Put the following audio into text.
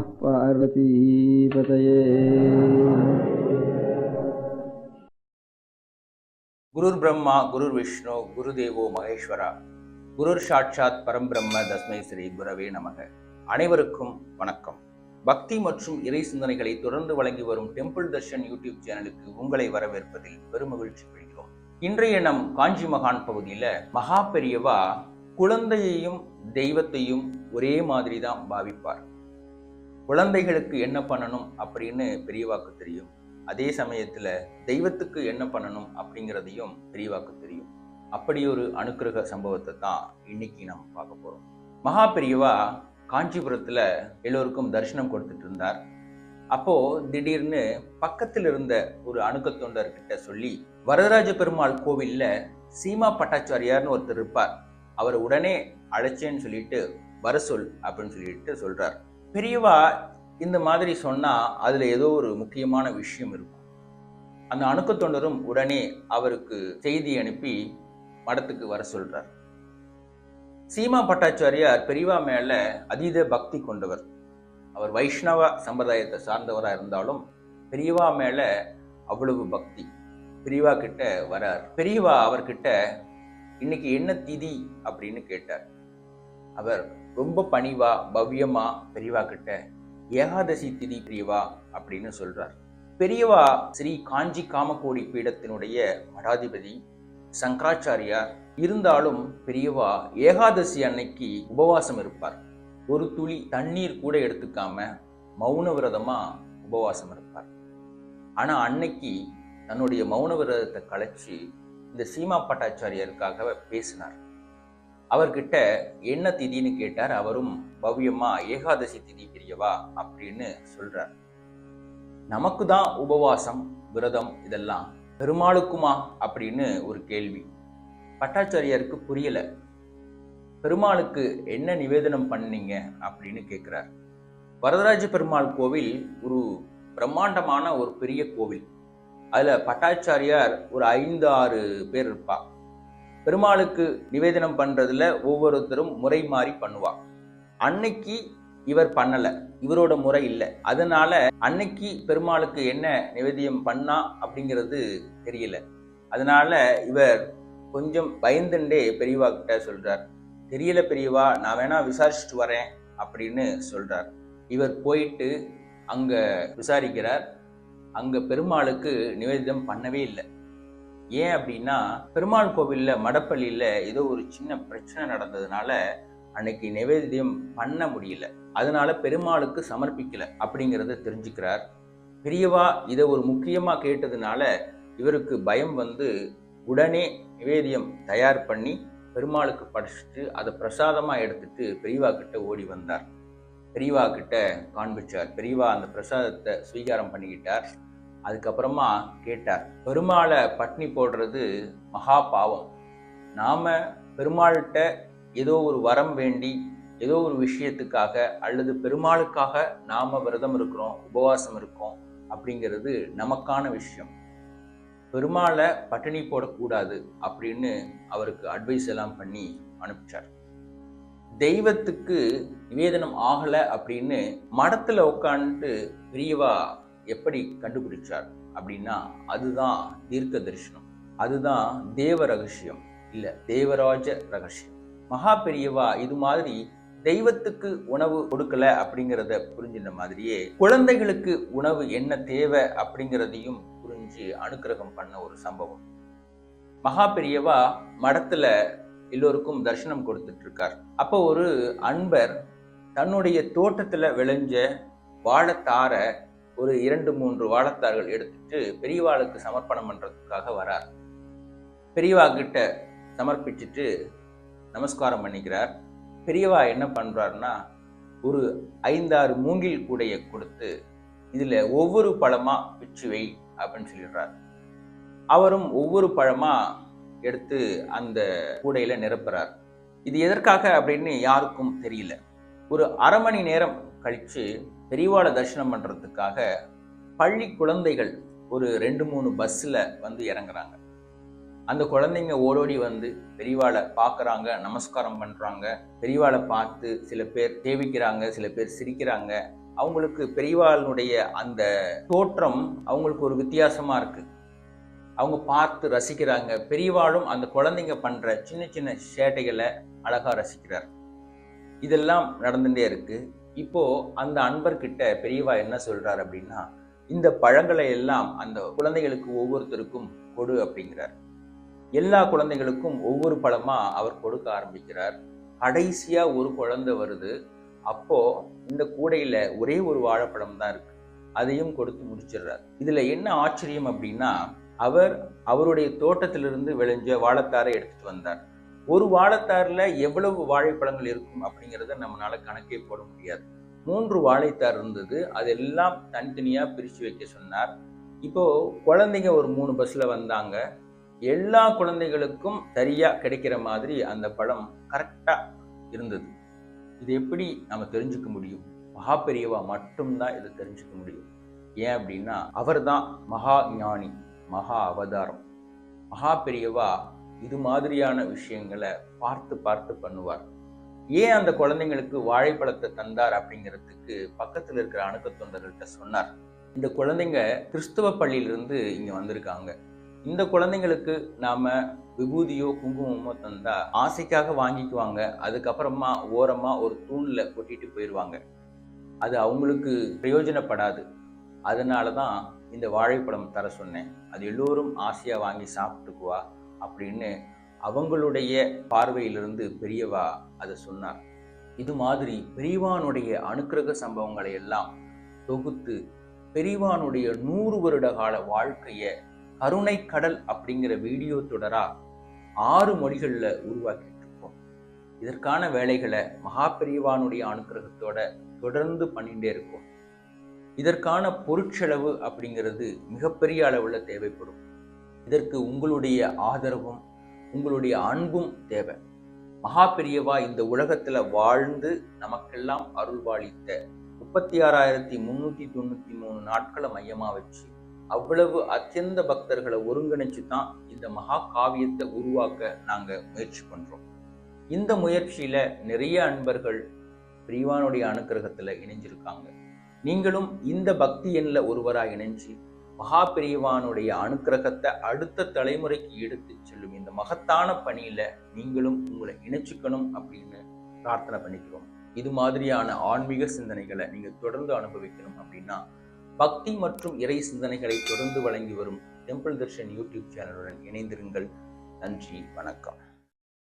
நம பார்வதீபதயே குருர் பிரம்மா குருர் விஷ்ணு குரு தேவோ மகேஸ்வரா குருர் சாட்சாத் பரம்பிரம்ம தஸ்மை ஸ்ரீ குரவே நமக அனைவருக்கும் வணக்கம். பக்தி மற்றும் இறை சிந்தனைகளை தொடர்ந்து வழங்கி வரும் டெம்பிள் தர்ஷன் யூடியூப் சேனலுக்கு உங்களை வரவேற்பதில் பெருமகிழ்ச்சி கொள்கிறோம் இன்றைய நம் காஞ்சி மகான் பகுதியில மகா பெரியவா குழந்தையையும் தெய்வத்தையும் ஒரே மாதிரி தான் பாவிப்பார். குழந்தைகளுக்கு என்ன பண்ணணும் அப்படின்னு பெரியவாக்கு தெரியும். அதே சமயத்துல தெய்வத்துக்கு என்ன பண்ணணும் அப்படிங்கிறதையும் பெரியவாக்கு தெரியும். அப்படி ஒரு அனுக்கிரக சம்பவத்தை தான் இன்னைக்கு நம்ம பார்க்க போறோம். மகா பெரியவா காஞ்சிபுரத்துல எல்லோருக்கும் தரிசனம் கொடுத்துட்டு இருந்தார். அப்போ திடீர்னு பக்கத்தில் இருந்த ஒரு அணுக்க தொண்டர்கிட்ட சொல்லி வரதராஜ பெருமாள் கோவில்ல சீமா பட்டாச்சாரியார்னு ஒருத்தர் இருப்பார். அவர் உடனே அழைச்சேன்னு சொல்லிட்டு வர சொல் அப்படின்னு சொல்லிட்டு சொல்கிறார் பெரியவா இந்த மாதிரி சொன்னால் அதில் ஏதோ ஒரு முக்கியமான விஷயம் இருக்கும். அந்த அணுக்க தொண்டரும் உடனே அவருக்கு செய்தி அனுப்பி மடத்துக்கு வர சொல்றார். சீமா பட்டாச்சாரியார் பெரியவா மேல அதீத பக்தி கொண்டவர். அவர் வைஷ்ணவ சம்பிரதாயத்தை சார்ந்தவராக இருந்தாலும் பெரியவா மேல அவ்வளவு பக்தி. பெரியவா கிட்ட வரார். பெரியவா அவர்கிட்ட இன்னைக்கு என்ன திதி? அப்படின்னு கேட்டார். அவர் ரொம்ப பணிவா பவ்யமா பெரியவா கிட்ட ஏகாதசி திதி பெரியவா அப்படின்னு சொல்றார். பெரியவா ஸ்ரீ காஞ்சி காமகோடி பீடத்தினுடைய மடாதிபதி சங்கராச்சாரியார். இருந்தாலும் பெரியவா ஏகாதசி அன்னைக்கு உபவாசம் இருப்பார். ஒரு துளி தண்ணீர் கூட எடுத்துக்காம மௌன விரதமா உபவாசம் இருப்பார். ஆனா அன்னைக்கு தன்னுடைய மௌன விரதத்தை கலைச்சு இந்த சீமா பட்டாச்சாரியாருக்காக பேசினார். அவர்கிட்ட என்ன திதின்னு கேட்டார். அவரும் பவ்யமா ஏகாதசி திதி பெரியவா அப்படின்னு சொல்றார். நமக்கு தான் உபவாசம் விரதம் இதெல்லாம் பெருமாளுக்குமா? அப்படின்னு ஒரு கேள்வி. பட்டாச்சாரியாருக்கு புரியல. பெருமாளுக்கு என்ன நிவேதனம் பண்ணீங்க? அப்படின்னு கேட்குறார். வரதராஜ பெருமாள் கோவில் ஒரு பிரம்மாண்டமான ஒரு பெரிய கோவில். அதில் பட்டாச்சாரியார் ஒரு ஐந்து ஆறு பேர் இருப்பார் பெருமாளுக்கு நிவேதனம் பண்ணுறதுல ஒவ்வொருத்தரும் முறை மாறி பண்ணுவா அன்னைக்கு இவர் பண்ணலை. இவரோட முறை இல்லை. அதனால அன்னைக்கு பெருமாளுக்கு என்ன நிவேதியம் பண்ணா அப்படிங்கிறது தெரியல. அதனால இவர் கொஞ்சம் பயந்துண்டே பெரியவா கிட்ட சொல்றார். தெரியல பெரியவா நான் வேணா விசாரிச்சுட்டு வரேன் அப்படின்னு சொல்றார். இவர் போயிட்டு அங்க விசாரிக்கிறார். அங்க பெருமாளுக்கு நிவேதிதம் பண்ணவே இல்லை. ஏன் அப்படின்னா பெருமாள் கோவிலில் மடப்பள்ளியில் ஏதோ ஒரு சின்ன பிரச்சனை நடந்ததுனால அன்னைக்கு நிவேதியம் பண்ண முடியல. அதனால பெருமாளுக்கு சமர்ப்பிக்கல அப்படிங்கிறத தெரிஞ்சுக்கிறார். பெரியவா இதை ஒரு முக்கியமாக கேட்டதுனால இவருக்கு பயம் வந்து உடனே நிவேதியம் தயார் பண்ணி பெருமாளுக்கு படைச்சிட்டு அதை பிரசாதமாக எடுத்துட்டு பெரியவா கிட்ட ஓடி வந்தார். பெரியவா கிட்ட காண்பிச்சார். பெரியவா அந்த பிரசாதத்தை ஸ்வீகாரம் பண்ணிக்கிட்டார். அதுக்கப்புறமா கேட்டார் பெருமாளை பட்னி போடுறது மகா பாவம். நாம் பெருமாள்கிட்ட ஏதோ ஒரு வரம் வேண்டி ஏதோ ஒரு விஷயத்துக்காக அல்லது பெருமாளுக்காக நாம் விரதம் இருக்கிறோம் உபவாசம் இருக்கோம் அப்படிங்கிறது நமக்கான விஷயம். பெருமாளை பட்டினி போடக்கூடாது அப்படின்னு அவருக்கு அட்வைஸ் எல்லாம் பண்ணி அனுப்பிச்சார். தெய்வத்துக்கு நிவேதனம் ஆகலை அப்படின்னு மடத்தில் உட்காந்துட்டு பெரியவா எப்படி கண்டுபிடிச்சார் அப்படின்னா அதுதான் தீர்க்க தரிசனம். அதுதான் தேவ ரகசியம். இல்லை தேவராஜ ரகசியம். மகா பெரியவா இது மாதிரி தெய்வத்துக்கு உணவு கொடுக்கல அப்படிங்கிறத புரிஞ்சின மாதிரியே குழந்தைகளுக்கு உணவு என்ன தேவை அப்படிங்கிறதையும் புரிஞ்சு அனுக்கிரகம் பண்ண ஒரு சம்பவம். மகா பெரியவா மடத்துல எல்லோருக்கும் தரிசனம் கொடுத்துட்டு இருக்கார் அப்போ ஒரு அன்பர் தன்னுடைய தோட்டத்துல விளைஞ்ச வாழைத்தாரை ஒரு இரண்டு மூன்று வாழத்தார்கள் எடுத்துட்டு பெரியவாளுக்கு சமர்ப்பணம் பண்ணுறதுக்காக வரார். பெரியவா கிட்ட சமர்ப்பிச்சுட்டு நமஸ்காரம் பண்ணிக்கிறார். பெரியவா என்ன பண்ணுறாருன்னா ஒரு ஐந்தாறு மூங்கில் கூடைய கொடுத்து இதில் ஒவ்வொரு பழமாக பிச்சு வை அப்படின்னு சொல்லிடுறார். அவரும் ஒவ்வொரு பழமாக எடுத்து அந்த கூடையில் நிரப்புறார். இது எதற்காக அப்படின்னு யாருக்கும் தெரியல. ஒரு அரை மணி நேரம் கழித்து பெரியவாளை தரிசனம் பண்ணுறதுக்காக பள்ளி குழந்தைகள் ஒரு ரெண்டு மூணு பஸ்ஸில் வந்து இறங்குறாங்க. அந்த குழந்தைங்க ஓடோடி வந்து பெரியவாளை பார்க்குறாங்க நமஸ்காரம் பண்ணுறாங்க பெரியவாளை பார்த்து சில பேர் தேவிக்கிறாங்க சில பேர் சிரிக்கிறாங்க. அவங்களுக்கு பெரியவாளனுடைய அந்த தோற்றம் அவங்களுக்கு ஒரு வித்தியாசமாக இருக்குது அவங்க பார்த்து ரசிக்கிறாங்க. பெரியவாளும் அந்த குழந்தைங்க பண்ணுற சின்ன சின்ன சேட்டைகளை அழகாக ரசிக்கிறார். இதெல்லாம் நடந்துகிட்டே இருக்குது இப்போது அந்த அன்பர்கிட்ட பெரியவா என்ன சொல்கிறார் அப்படின்னா இந்த பழங்களை எல்லாம் அந்த குழந்தைகளுக்கு ஒவ்வொருத்தருக்கும் கொடு அப்படிங்கிறார். எல்லா குழந்தைகளுக்கும் ஒவ்வொரு பழமாக அவர் கொடுக்க ஆரம்பிக்கிறார். கடைசியாக ஒரு குழந்தை வருது. அப்போது இந்த கூடையில் ஒரே ஒரு வாழைப்பழம் தான் இருக்குது அதையும் கொடுத்து முடிச்சிடுறார். இதில் என்ன ஆச்சரியம் அப்படின்னா அவர் அவருடைய தோட்டத்திலிருந்து விளைஞ்ச வாழைத்தாரை எடுத்துகிட்டு வந்தார். ஒரு வாழைத்தாரில் எவ்வளவு வாழைப்பழங்கள் இருக்கும் அப்படிங்கிறத நம்மளால கணக்கே போட முடியாது. மூன்று வாழைத்தார் இருந்தது அதெல்லாம் தனித்தனியா பிரிச்சு வைக்க சொன்னார். இப்போ குழந்தைங்க ஒரு மூணு பஸ்ல வந்தாங்க. எல்லா குழந்தைகளுக்கும் சரியா கிடைக்கிற மாதிரி அந்த பழம் கரெக்டா இருந்தது. இது எப்படி நம்ம தெரிஞ்சுக்க முடியும்? மகா பெரியவா மட்டும்தான் இதை தெரிஞ்சுக்க முடியும். ஏன் அப்படின்னா அவர்தான் மகா ஞானி மகா அவதாரம். மகா பெரியவா இது மாதிரியான விஷயங்களை பார்த்து பார்த்து பண்ணுவார். ஏன் அந்த குழந்தைங்களுக்கு வாழைப்பழத்தை தந்தார் அப்படிங்கிறதுக்கு பக்கத்தில் இருக்கிற அணுக்க தொண்டர்கள்ட்ட சொன்னார். இந்த குழந்தைங்க கிறிஸ்துவ பள்ளியிலிருந்து இங்கே வந்திருக்காங்க. இந்த குழந்தைங்களுக்கு நாம் விபூதியோ குங்குமமோ தந்தா ஆசைக்காக வாங்கிக்குவாங்க. அதுக்கப்புறமா ஓரமாக ஒரு தூணில் கொட்டிட்டு போயிடுவாங்க அது அவங்களுக்கு பிரயோஜனப்படாது. அதனால தான் இந்த வாழைப்பழம் தர சொன்னேன். அது எல்லோரும் ஆசையாக வாங்கி சாப்பிட்டுக்குவா. அப்படின்னு அவங்களுடைய பார்வையிலிருந்து பெரியவா அதை சொன்னார். இது மாதிரி பெரியவானுடைய அனுக்கிரக சம்பவங்களை எல்லாம் தொகுத்து பெரியவானுடைய நூறு வருட கால வாழ்க்கைய கருணை கடல் அப்படிங்கிற வீடியோ தொடரா ஆறு மொழிகளில் உருவாக்கிட்டு இருக்கோம் இதற்கான வேலைகளை மகா பெரியவானுடைய அனுக்கிரகத்தோட தொடர்ந்து பண்ணிகிட்டே இருக்கோம். இதற்கான பொருட்செலவு அப்படிங்கிறது மிகப்பெரிய அளவில் தேவைப்படும். இதற்கு உங்களுடைய ஆதரவும் உங்களுடைய அன்பும் தேவை. மகா பெரியவா இந்த உலகத்துல வாழ்ந்து நமக்கெல்லாம் அருள்வாளித்த முப்பத்தி ஆறாயிரத்தி முன்னூத்தி தொண்ணூத்தி மூணு நாட்களை மையமா வச்சு அவ்வளவு அத்தியந்த பக்தர்களை ஒருங்கிணைச்சு தான் இந்த மகா காவியத்தை உருவாக்க நாங்க முயற்சி பண்றோம். இந்த முயற்சியில நிறைய அன்பர்கள் பிரிவானுடைய அனுக்கிரகத்துல இணைஞ்சிருக்காங்க. நீங்களும் இந்த பக்தி எண்ணில் ஒருவராக இணைஞ்சு மகா பெரியவானுடைய அனுக்கிரகத்தை அடுத்த தலைமுறைக்கு எடுத்து செல்லும். இந்த மகத்தான பணியில நீங்களும் உங்களை இணைச்சுக்கணும் அப்படின்னு பிரார்த்தனை பண்ணிக்கிறோம். இது மாதிரியான ஆன்மீக சிந்தனைகளை நீங்க தொடர்ந்து அனுபவிக்கணும் அப்படின்னா பக்தி மற்றும் இறை சிந்தனைகளை தொடர்ந்து வழங்கி வரும் டெம்பிள் தர்ஷன் யூடியூப் சேனலுடன் இணைந்திருங்கள். நன்றி வணக்கம்.